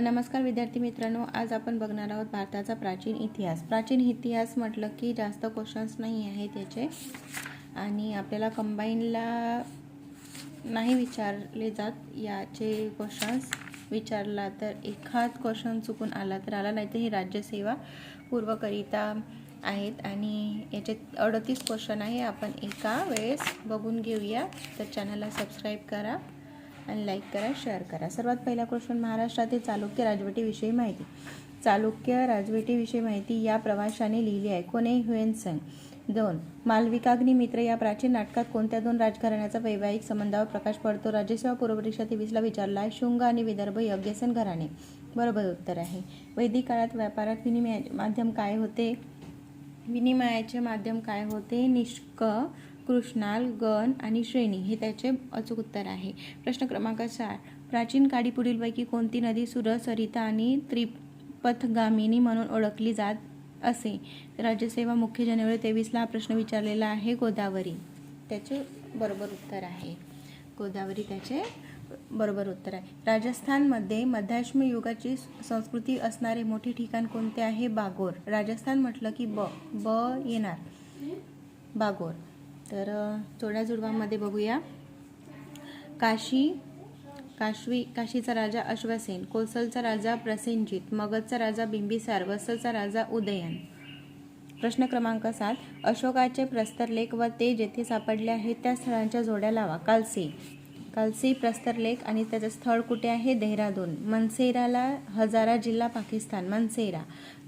नमस्कार विद्यार्थी मित्रांनो आज आपण बघणार आहोत भारताचा प्राचीन इतिहास. प्राचीन इतिहास म्हटलं की जास्त क्वेश्चन्स नाही आहेत त्याचे आणि आपल्याला कंबाईनला नाही विचारले जात याचे क्वेश्चन्स विचारला तर एखाद क्वेश्चन चुकून आला तर आला नाही तर हे राज्यसेवा पूर्वकरिता आहेत. आणि याचे अडतीस क्वेश्चन आहे. आपण एका वेळेस बघून घेऊया. तर चॅनलला सबस्क्राईब करा. आणि लाईक करा शेअर करा. सर्वात पहिला क्वेश्चन महाराष्ट्रातील चालुक्य राजवटीविषयी माहिती. चालुक्य राजवटीविषयी माहिती या प्रवाशाने लिहिली आहे. कोणे? ह्युएनसन दोन मालविकाग्नी मित्र या प्राचीन नाटकात कोणत्या दोन राजघराण्याचा वैवाहिक संबंधावर प्रकाश पडतो? राज्यसेवा पूर्वपरीक्षा तेवीसला विचारला आहे. शुंग आणि विदर्भ यज्ञसन घराणे. बरोबर उत्तर आहे. वैदिक काळात व्यापारात विनिमय माध्यम काय होते? विनिमयाचे माध्यम काय होते? निष्क कृष्णाल गण आणि श्रेणी हे त्याचे अचूक उत्तर आहे. प्रश्न क्रमांक चार. प्राचीन काळी पुढीलपैकी कोणती नदी सुर सरिता आणि त्रिपथगामिनी म्हणून ओळखली जात असे? राज्यसेवा मुख्य जानेवारी तेवीसला हा प्रश्न विचारलेला आहे गोदावरी. त्याचे बरोबर उत्तर आहे. गोदावरी त्याचे बरोबर उत्तर आहे. राजस्थानमध्ये मध्याश्म युगाची संस्कृती असणारे मोठे ठिकाण कोणते आहे? बागोर. राजस्थान म्हटलं की ब ब येणार. बागोर. तर जोड्या जुडवामध्ये बघूया. काशी काशवी काशीचा राजा अश्वसेन कोसलचा राजा प्रसेनजित मगधचा राजा बिंबिसार वसलचा राजा उदयन. प्रश्न क्रमांक सात. अशोकाचे प्रस्तरलेख व ते जेथे सापडले आहेत त्या स्थळांच्या जोड्या लावा. कालसी. कालसी प्रस्तरलेख आणि त्याचं स्थळ कुठे आहे? देहरादून. मनसेराला हजारा जिल्हा पाकिस्तान. मनसेरा.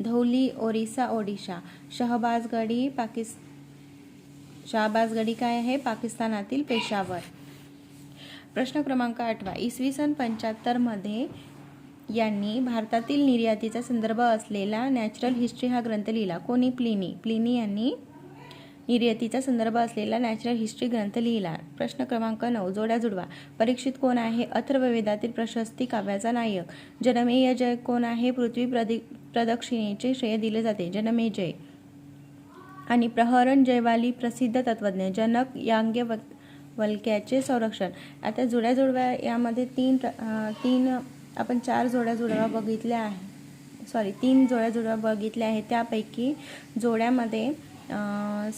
धौली ओरिसा ओडिशा. शहबाजगडी पाकिस् शहाबाजगडी काय आहे? पाकिस्तानातील पेशावर. प्रश्न क्रमांक आठवा. इसवी सन पंच्याहत्तरमध्ये यांनी भारतातील निर्यातीचा संदर्भ असलेला नॅचरल हिस्ट्री हा ग्रंथ लिहिला. कोणी? प्लिनी. प्लिनी यांनी निर्यातीचा संदर्भ असलेला नॅचरल हिस्ट्री ग्रंथ लिहिला. प्रश्न क्रमांक नऊ. जोड्या जुडवा. परीक्षित कोण आहे? अथर्ववेदातील प्रशस्ती काव्याचा नायक. जनमेय जय कोण आहे? पृथ्वी प्रदि प्रदक्षिणेचे श्रेय दिले जाते. जनमेजय आणि प्रहरण जयवाली प्रसिद्ध तत्वज्ञ जनक यांग्य वल्क्याचे संरक्षण. आता जुड्या जुडव्या यामध्ये तीन तीन आपण चार जोड्या जुडव्या बघितल्या आहे. सॉरी तीन जोड्या जुडव्या बघितल्या आहेत. त्यापैकी जोड्यामध्ये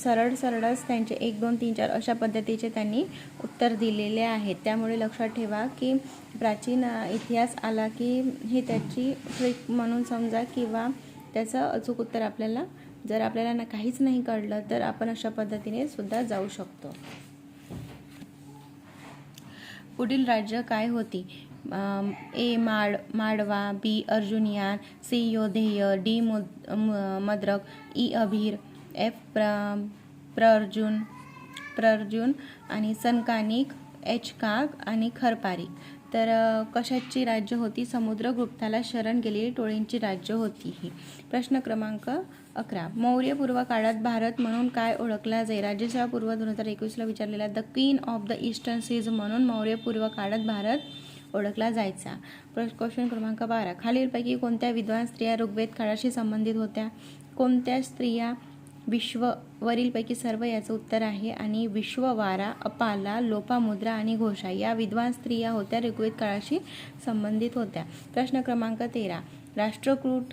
सरळ सरळच त्यांचे एक दोन तीन चार अशा पद्धतीचे त्यांनी उत्तर दिलेले आहेत. त्यामुळे लक्षात ठेवा की प्राचीन इतिहास आला की हे त्याची ट्रिक म्हणून समजा किंवा त्याचं अचूक उत्तर आपल्याला जर आपल्याला ना काहीच नाही कळलं तर आपण अशा पद्धतीने सुद्धा जाऊ शकतो. पुढील राज्य काय होती? ए माड माडवा B Arjunayana C Yaudheya D मुद मद्रक ई अभीर एफ प्र प्रर्जुन प्रर्जुन आणि सनकानिक एच काग आणि खरपारिक. तर कशाची राज्य होती? समुद्रगुप्ताला शरण गेलेली टोळींची राज्य होती ही. प्रश्न क्रमांक अकरा. मौर्य पूर्व काळात भारत म्हणून काय ओळखला जाई? राज्यसेवा पूर्व दोन हजार एकवीसला विचारलेला the queen of the eastern seas म्हणून मौर्य पूर्व काळात भारत ओळखला जायचा. क्वेश्चन क्रमांक बारा. खालीलपैकी कोणत्या विद्वान स्त्रिया ऋग्वेद काळाशी संबंधित होत्या? कोणत्या स्त्रिया विश्व वरीलपैकी सर्व याचं उत्तर आहे आणि विश्ववारा अपाला लोपामुद्रा आणि घोषा या विद्वान स्त्रिया होत्या ऋग्वेद काळाशी संबंधित होत्या. प्रश्न क्रमांक तेरा. राष्ट्रकूट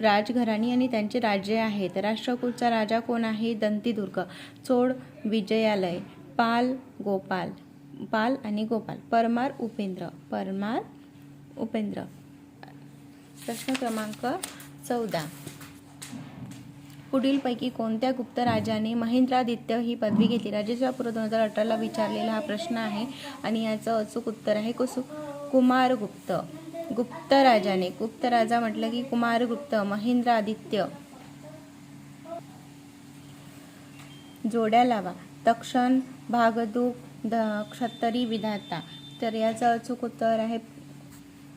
राजघराणी आणि त्यांचे राज्य आहेत. राष्ट्रकूटचा राजा कोण आहे? दंतीदुर्ग. चोड विजयालय. पाल गोपाल. पाल आणि गोपाल. परमार उपेंद्र. परमार उपेंद्र. प्रश्न क्रमांक चौदा. पुढीलपैकी कोणत्या गुप्त राजाने महेंद्रादित्य ही पदवी घेतली? राजेश्वर पूर्व दोन हजार अठराला विचारलेला हा प्रश्न आहे आणि याचं अचूक उत्तर आहे कुसु कुमारगुप्त. गुप्त राजाने गुप्त राजा म्हटलं की कुमारगुप्त महेंद्रादित्य. जोड्या लावा. तक्षण भागदूक द क्षत्तरी विधाता. तर याचं अचूक उत्तर आहे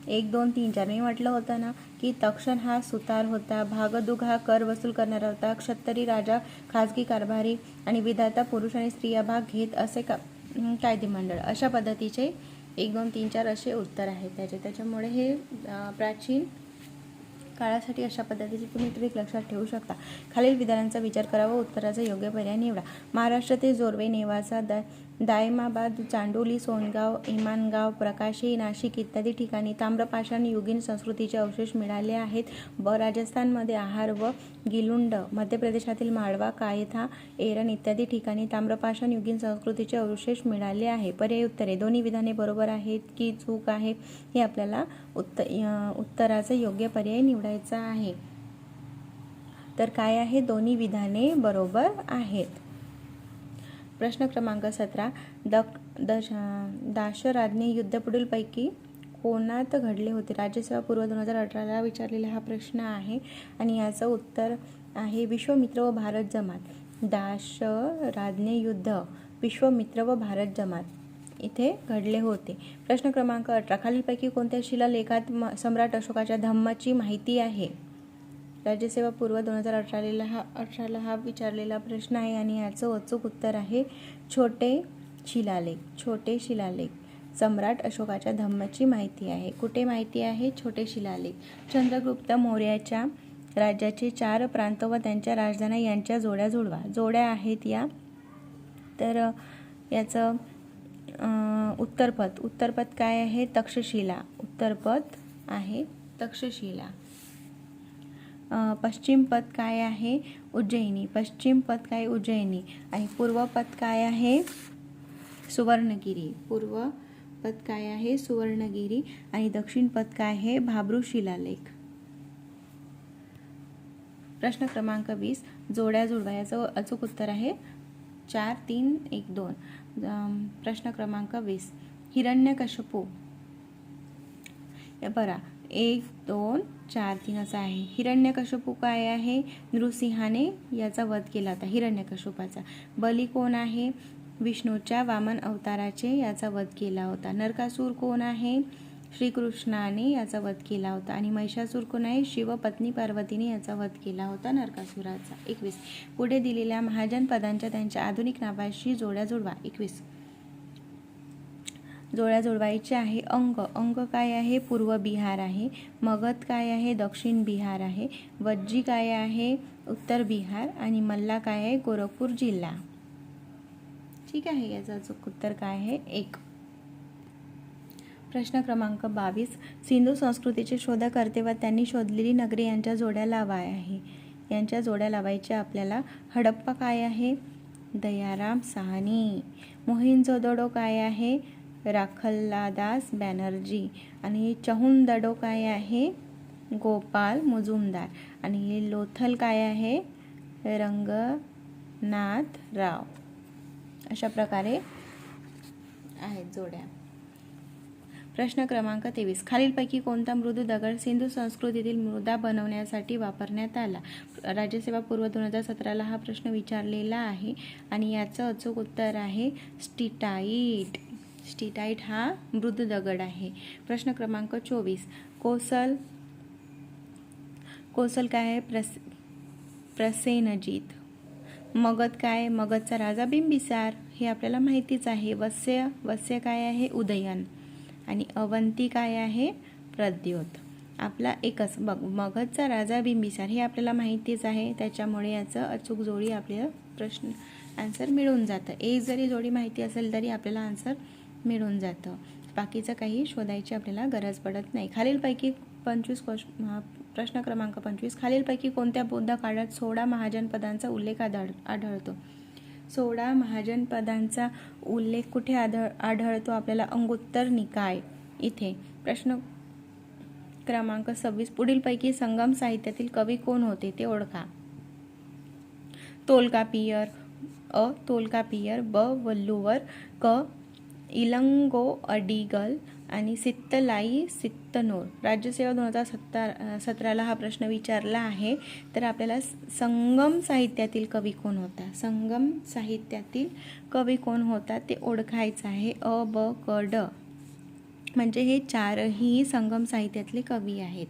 एक दोन तीन चार. मी म्हटलं होतं ना की तक्षण हा सुतार होता भागदुग हा कर वसूल करणारा होता क्षत्तरी राजा खाजगी कारभारी आणि विधाता पुरुष आणि स्त्रिया भाग घेत असे का कायदेमंडळ अशा पद्धतीचे एक दोन तीन चार असे उत्तर आहेत त्याचे. त्याच्यामुळे हे प्राचीन काळासाठी अशा पद्धतीची तुम्ही ट्रिक लक्षात ठेवू शकता. खालील विधानांचा विचार करा व उत्तराचा योग्य पर्याय निवडा. महाराष्ट्रातील जोरवे नेवासा द दायमाबाद चांडोली सोनगाव इमानगाव प्रकाशी नाशिक इत्यादी ठिकाणी ताम्रपाषाण युगीन संस्कृतीचे अवशेष मिळाले आहेत. ब राजस्थानमध्ये आहार व गिलुंड मध्य प्रदेशातील माळवा कायथा एरन इत्यादी ठिकाणी ताम्रपाषाण युगीन संस्कृतीचे अवशेष मिळाले आहे. पर्याय उत्तरे. दोन्ही विधाने बरोबर आहेत की चूक आहे हे आपल्याला उत्त उत्तराचा योग्य पर्याय निवडायचा आहे. तर काय आहे? दोन्ही विधाने बरोबर आहेत. प्रश्न क्रमांक सतरा. द दश दाशराज्ञी युद्ध पुढीलपैकी कोणात घडले होते? राज्यसेवा पूर्व दोन हजार अठराला विचारलेला हा प्रश्न आहे आणि याचं उत्तर आहे विश्वमित्र व भारत जमात. दाशराज्ञे युद्ध विश्वमित्र व भारत जमात इथे घडले होते. प्रश्न क्रमांक अठरा. खालीलपैकी कोणत्या शिलालेखात म- सम्राट अशोकाच्या धम्माची माहिती आहे? राज्यसेवा पूर्व दोन हजार अठराला हा अठराला हा विचारलेला प्रश्न आहे आणि याचं अचूक उत्तर आहे छोटे शिलालेख छोटे शिलालेख. सम्राट अशोकाच्या धम्माची माहिती आहे. कुठे माहिती आहे? छोटे शिलालेख. चंद्रगुप्त मौर्याच्या राज्याचे चार प्रांत व त्यांच्या राजधान्या यांच्या जोड्या जोडवा. जोड्या आहेत या. तर याचं उत्तरपथ उत्तरपद. उत्तरपद काय आहे? तक्षशिला. उत्तरपद आहे तक्षशिला. पश्चिम पद काय आहे? उज्जैनी पश्चिम पद काय? उज्जैनी आणि पूर्व पद काय आहे? सुवर्णगिरी. पूर्व पद काय आहे? सुवर्णगिरी. आणि दक्षिण पद काय आहे? भाब्रू शिलालेख. प्रश्न क्रमांक वीस. जोड्या जुळवा याचं अचूक उत्तर आहे चार तीन एक दोन. प्रश्न क्रमांक वीस. हिरण्यकशपू बरा. एक दोन चार तीन असा आहे. हिरण्यकशपू काय आहे. नृसिंहाने याचा वध केला होता हिरण्यकशुपाचा बली कोण आहे? विष्णूच्या वामन अवताराचे याचा वध केला होता. नरकासूर कोण आहे? श्रीकृष्णाने याचा वध केला होता. आणि महिषासूर कोण आहे? शिवपत्नी पार्वतीने याचा वध केला होता नरकासुराचा. एकवीस. पुढे दिलेल्या महाजन पदांच्या त्यांच्या आधुनिक नावाशी जोड्या जोडवा. एकवीस. जोड्या जोडवायचे आहे अंग. अंग काय आहे? पूर्व बिहार आहे. मगध काय आहे? दक्षिण बिहार आहे. वज्जी काय आहे? उत्तर बिहार. आणि मल्ला काय आहे? गोरखपूर जिल्हा. ठीक आहे याचं अचूक उत्तर काय आहे? एक. प्रश्न क्रमांक बावीस. सिंधू संस्कृतीचे शोधकर्ते व त्यांनी शोधलेली नगरी यांच्या जोड्या लावाय आहे. यांच्या जोड्या लावायच्या आपल्याला हडप्पा काय आहे? दयाराम साहनी. मोहिंजोदडो काय आहे? राखल्लादास बॅनर्जी. आणि चहुंदडो काय आहे? गोपाल मुजुमदार. आणि लोथल काय आहे? रंगनाथ राव. अशा प्रकारे आहेत जोड्या. प्रश्न क्रमांक तेवीस. खालीलपैकी कोणता मृदू दगड सिंधू संस्कृतीतील मृदा बनवण्यासाठी वापरण्यात आला? राज्यसेवा पूर्व दोन हजार सतराला हा प्रश्न विचारलेला आहे. आणि याचं अचूक उत्तर आहे स्टिटाईट स्टिटाईट हा मृद दगड आहे. प्रश्न क्रमांक चोवीस. कोसल कोसल काय आहे? प्रस प्रसेनजीत. मगध काय मगधचा राजा बिंबिसार. हे आपल्याला माहितीच आहे. वस्य वस्य काय आहे? उदयन. आणि अवंती काय आहे? प्रद्योत. आपला एकच. बघ मगधचा राजा बिंबिसार हे आपल्याला माहितीच आहे. त्याच्यामुळे याचं अचूक जोडी आपल्याला प्रश्न आन्सर मिळून जातं. एक जरी जोडी माहिती असेल तरी आपल्याला आन्सर मिळून जातं. बाकीचं काही शोधायची आपल्याला गरज पडत नाही. खालीलपैकी पंचवीस क्वेश प्रश्न क्रमांक पंचवीस. खालीलपैकी कोणत्या बौद्ध काळात सोळा महाजनपदांचा उल्लेख आढळ आढळतो? सोळा महाजनपदांचा उल्लेख कुठे आढळ आढळतो? आपल्याला अंगुत्तर निकाय इथे. प्रश्न क्रमांक सव्वीस. पुढीलपैकी संगम साहित्यातील कवी कोण होते ते ओळखा. तोलकापियर अ तोलकापियर ब वल्लुवर क इलंगो अडिगल आणि सित्तलाई सित्तनोर. राज्यसेवा दोन हजार सत्ता सतराला हा प्रश्न विचारला आहे. तर आपल्याला संगम साहित्यातील कवी कोण होता? संगम साहित्यातील कवी कोण होता? ते ओळखायचं आहे. अ ब क ड. म्हणजे हे चारही संगम साहित्यातले कवी आहेत.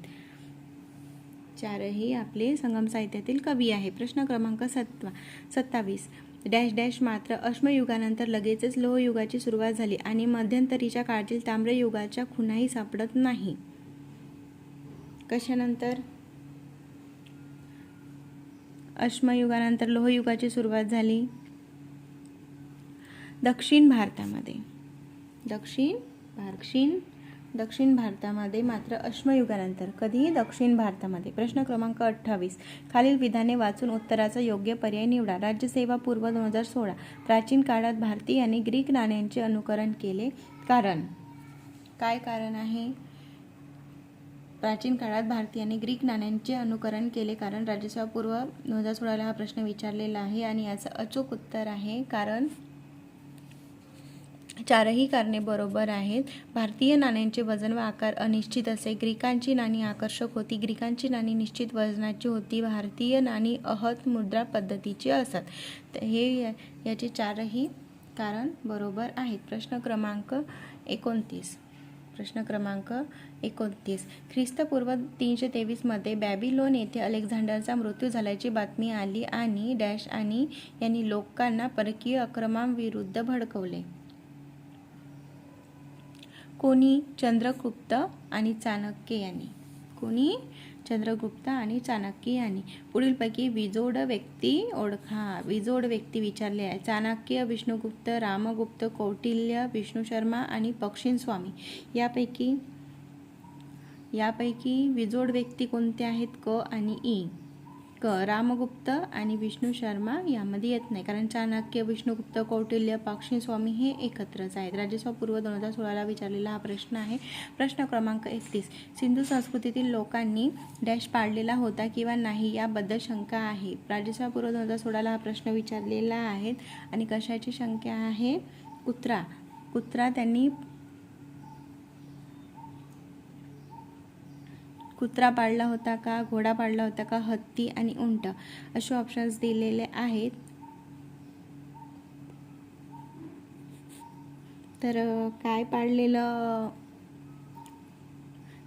चारही आपले संगम साहित्यातील कवी आहे प्रश्न क्रमांक सत्वा सत्तावीस. डॅश डॅश मात्र अश्मयुगानंतर लगेचच लोहयुगाची सुरुवात झाली आणि मध्यंतरीच्या काळातील ताम्रयुगाच्या खुणाही सापडत नाही. कशानंतर? अश्मयुगानंतर लोहयुगाची सुरुवात झाली. दक्षिण भारतामध्ये. दक्षिण दक्षिण दक्षिण भारतामध्ये मात्र अश्मयुगानंतर कधीही दक्षिण भारतामध्ये. प्रश्न क्रमांक अठ्ठावीस. खालील विधाने वाचून उत्तराचा योग्य पर्याय निवडा. राज्यसेवा पूर्व दोन हजार सोळा. प्राचीन काळात भारतीयांनी ग्रीक नाण्यांचे अनुकरण केले. कारण? काय कारण आहे? प्राचीन काळात भारतीयांनी ग्रीक नाण्यांचे अनुकरण केले कारण राज्यसेवा पूर्व दोन हजार सोळाला हा प्रश्न विचारलेला आहे आणि याचं अचूक उत्तर आहे. कारण? चारही कारणे बरोबर आहेत. भारतीय नाण्यांचे वजन व आकार अनिश्चित असे. ग्रीकांची नाणी आकर्षक होती. ग्रीकांची नाणी निश्चित वजनाची होती. भारतीय नाणी अहत मुद्रा पद्धतीची असत. तर हे याचे चारही कारण बरोबर आहेत. प्रश्न क्रमांक एकोणतीस. प्रश्न क्रमांक एकोणतीस. ख्रिस्तपूर्व तीनशे तेवीसमध्ये बॅबिलोन येथे अलेक्झांडरचा मृत्यू झाल्याची बातमी आली आणि डॅश आणि यांनी लोकांना परकीय अक्रमांविरुद्ध भडकवले. कोणी चंद्रगुप्त आणि चाणक्य यांनी? कोणी चंद्रगुप्त आणि चाणक्य यांनी? पुढीलपैकी विजोड व्यक्ती ओळखा. विजोड व्यक्ती विचारले आहे. चाणक्य विष्णुगुप्त रामगुप्त कौटिल्य विष्णू शर्मा आणि पक्षीन स्वामी यापैकी यापैकी विजोड व्यक्ती कोणते आहेत? क आणि ई क रामगुप्त आणि विष्णू शर्मा यामध्ये येत नाही. कारण चाणक्य विष्णुगुप्त कौटिल्य पाक्षी स्वामी हे एकत्रच आहेत. राज्यसभा पूर्व दोन हजार सोळाला विचारलेला हा प्रश्न आहे. प्रश्न क्रमांक एकतीस. सिंधू संस्कृतीतील लोकांनी डॅश पाडलेला होता किंवा नाही याबद्दल शंका आहे. राज्यसभा पूर्व दोन हजार सोळाला हा प्रश्न विचारलेला आहे आणि कशाची शंका आहे? कुत्रा. कुत्रा त्यांनी कुत्रा पाळला होता का घोडा पाळला होता का हत्ती आणि उंट असे ऑप्शन्स दिलेले आहेत. तर काय पाळलेलं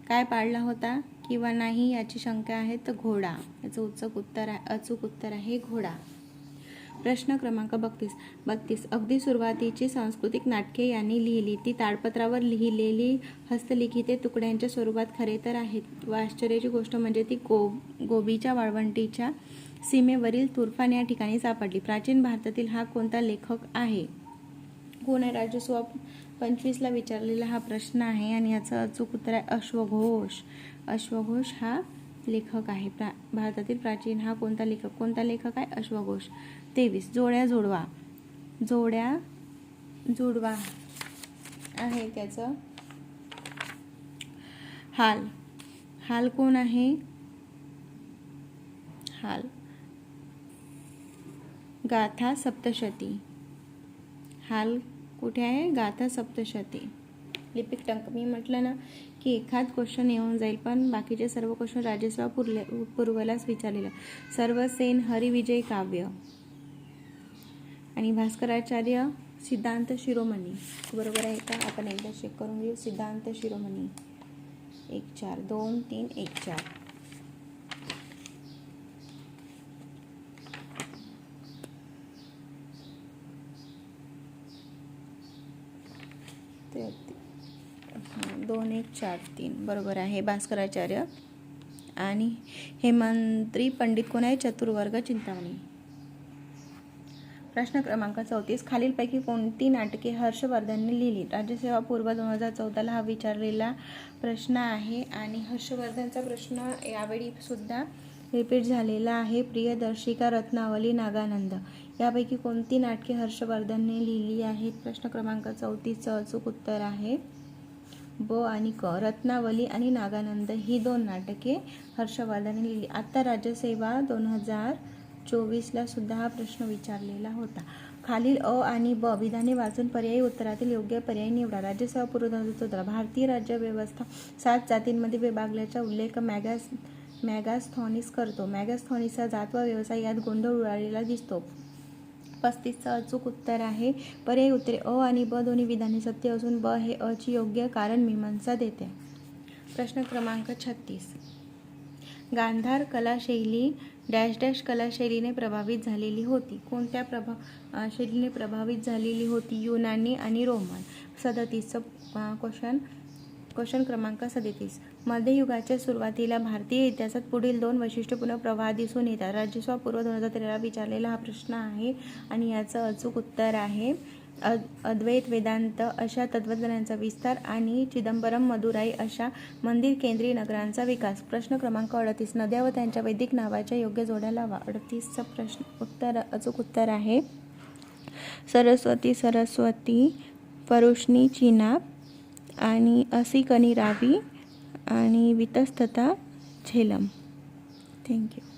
काय पाळला होता किंवा नाही याची शंका आहे. तर घोडा याचं उचक उत्तर आहे अचूक उत्तर आहे घोडा. प्रश्न क्रमांक बत्तीस. बत्तीस. अगदी सुरुवातीची सांस्कृतिक नाटके यांनी लिहिली. ती ताडपत्रावर लिहिलेली हस्तलिखिते तुकड्यांच्या स्वरूपात खरे तर आहेत. व आश्चर्याची गोष्ट म्हणजे ती गो गोबीच्या वाळवंटीच्या सीमेवरील तुर्फान या ठिकाणी सापडली. प्राचीन भारतातील हा कोणता लेखक आहे? कोण आहे? राजस्व पंचवीसला विचारलेला हा प्रश्न आहे आणि याचं अचूक उत्तर आहे अश्वघोष. अश्वघोष हा लेखक आहे. प्रा भारतातील प्राचीन हा कोणता लेखक? कोणता लेखक आहे? अश्वघोष. तेवीस. जोड्या जोडवा. जोड्या जोडवा. आहे त्याचं. हाल. हाल कोण आहे? हाल. गाथा सप्तशती. हाल कुठे आहे? गाथा सप्तशती. लिपिक टंक. मी म्हटलं ना की एखाद क्वेश्चन येऊन जाईल पण बाकीचे सर्व क्वेश्चन राजसेवा पुरले पूर्वलाच विचारलेलं. सर्वसेन हरिविजय काव्य. आणि भास्कराचार्य सिद्धांत शिरोमणी. बरोबर आहे का? आपण एकदा चेक करून घेऊ. सिद्धांत शिरोमणी. एक चार. दोन तीन एक चार. दोन एक चार तीन. बरोबर आहे भास्कराचार्य. आणि हेमंत्री पंडित कोण आहे? चतुर्वर्ग चिंतामणी. प्रश्न क्रमांक चौतीस. खालीलपैकी कोणती नाटके हर्षवर्धनने लिहिली? राज्यसेवा पूर्व दोन हजार चौदाला हा विचारलेला प्रश्न आहे आणि हर्षवर्धनचा प्रश्न यावेळी सुद्धा रिपीट झालेला आहे. प्रियदर्शिका रत्नावली नागानंद. यापैकी कोणती नाटके हर्षवर्धनने लिहिली आहेत? प्रश्न क्रमांक चौतीसचं अचूक उत्तर आहे. ब आणि क. रत्नावली आणि नागानंद ही दोन नाटके हर्षवर्धनने लिहिली. आत्ता राज्यसेवा दोन हजार चोवीसला सुद्धा हा प्रश्न विचारलेला होता. खालील अ आणि ब विधाने वाचून पर्यायी उत्तरातील योग्य पर्याय निवडा. राज्यसभा पूर्व भारतीय राज्यव्यवस्था सात जातींमध्ये विभागल्याचा उल्लेख मॅगॅस मॅगॅस्थॉनिस करतो. मॅगॅस्थॉनिसचा जात व व्यवसाय यात गोंधळ उडालेला दिसतो. पस्तीसचं अचूक उत्तर आहे. पर्यायी उत्तरे अ आणि ब दोन्ही विधाने सत्य असून ब हे अची योग्य कारण मीमांसा देते. प्रश्न क्रमांक छत्तीस. गांधार कलाशैली डॅश डॅश कलाशैलीने प्रभावित झालेली होती. कोणत्या प्रभा शैलीने प्रभावित झालेली होती? युनानी आणि रोमन. सदतीसचं क्वेश्चन क्वेश्चन क्रमांक सदतीस. मध्ययुगाच्या सुरुवातीला भारतीय इतिहासात पुढील दोन वैशिष्ट्यपूर्ण प्रवाह दिसून येतात. राज्यसभा पूर्व दोन हजार तेराला विचारलेला हा प्रश्न आहे आणि याचं अचूक उत्तर आहे. अद अद्वैत वेदांत अशा तत्वज्ञानांचा विस्तार आणि चिदंबरम मदुराई अशा मंदिर केंद्रीय नगरांचा विकास. प्रश्न क्रमांक अडतीस नद्या व त्यांच्या वैदिक नावाच्या योग्य जोड्या लावा. अडतीसचा प्रश्न उत्तर अचूक उत्तर आहे. सरस्वती सरस्वती परुष्णी चिना आणि असिकनी रावी आणि वितस्तता झेलम. थँक्यू